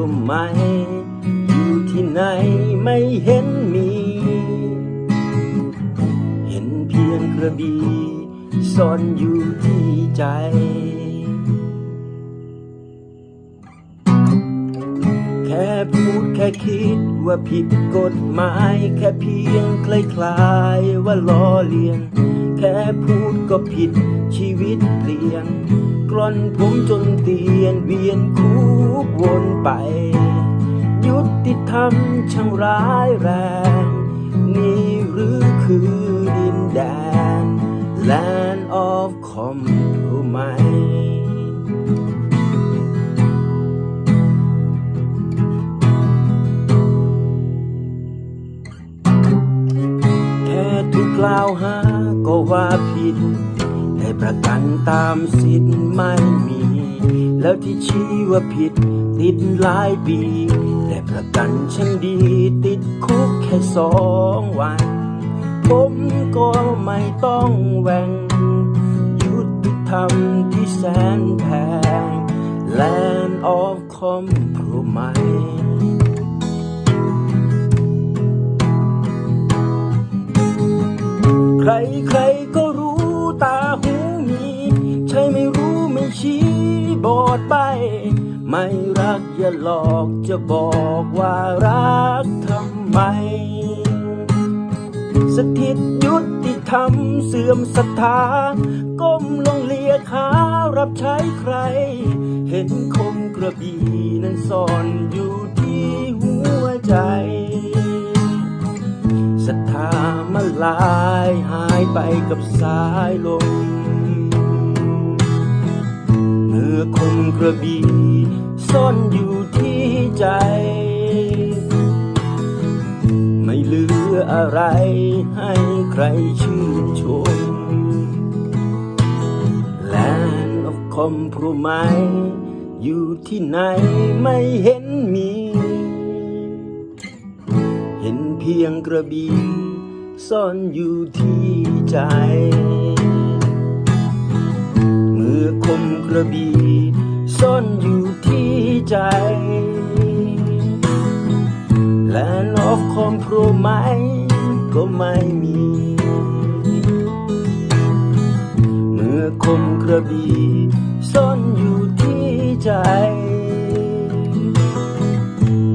Land of compromise อยู่ที่ไหนไม่เห็นมี เห็นเพียงกระบี่ซ่อนอยู่ที่ใจแค่พูดแค่คิดว่าผิดกฎหมาย แค่เพียงคล้ายๆว่าล้อเลียน แค่พูดก็ผิดชีวิตเปลี่ยน ล่อนผมจนเตียนเวียนคูบวนไป ยุติธรรมช่างร้ายแรง นี่หรือคือดินแดน Land of Compromise แค่ถูกกล่าวหาก็ว่าผิด ประกันตามสิทธิ์ไม่มี แล้วที่ชี้ว่าผิดติดหลายปี แต่ประกันช่างดี ติดคุกแค่สองวัน ผมก็ไม่ต้องแหวงยุติธรรมที่แสนแพง Land of Compromise ใครใครก็ ไม่รักอย่าหลอกจะบอกว่ารักทำไม สถิตยุติธรรมเสื่อมศรัทธาก้มลงเลียขารับใช้ใคร เห็นคมกระบี่นั้นซ่อนอยู่ที่หัวใจศรัทธามันลายหายไปกับสายลม รือคมกระบี่ซ่อนอยู่ที่ใจ ไม่เหลืออะไรให้ใครชื่นชม Land of Compromise อยู่ที่ไหนไม่เห็นมี เห็นเพียงกระบี่ซ่อนอยู่ที่ใจ มื่อคมกระบี่ซ่อนอยู่ที่ใจ Land of Compromise ก็ไม่มี เมื่อคมกระบี่ซ่อนอยู่ที่ใจ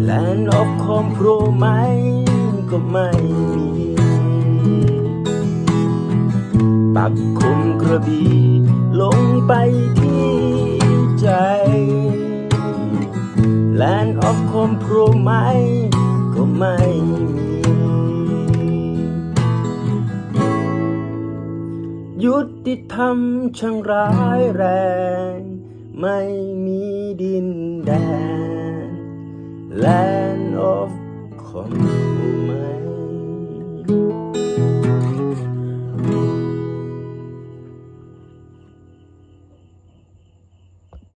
Land of Compromise ก็ไม่มี ปักคมกระบี่ ลงไปที่ใจ Land of Compromise ก็ไม่มียุติธรรมช่างร้ายแรง ไม่มีดินแดน Land of c o m p r o m i s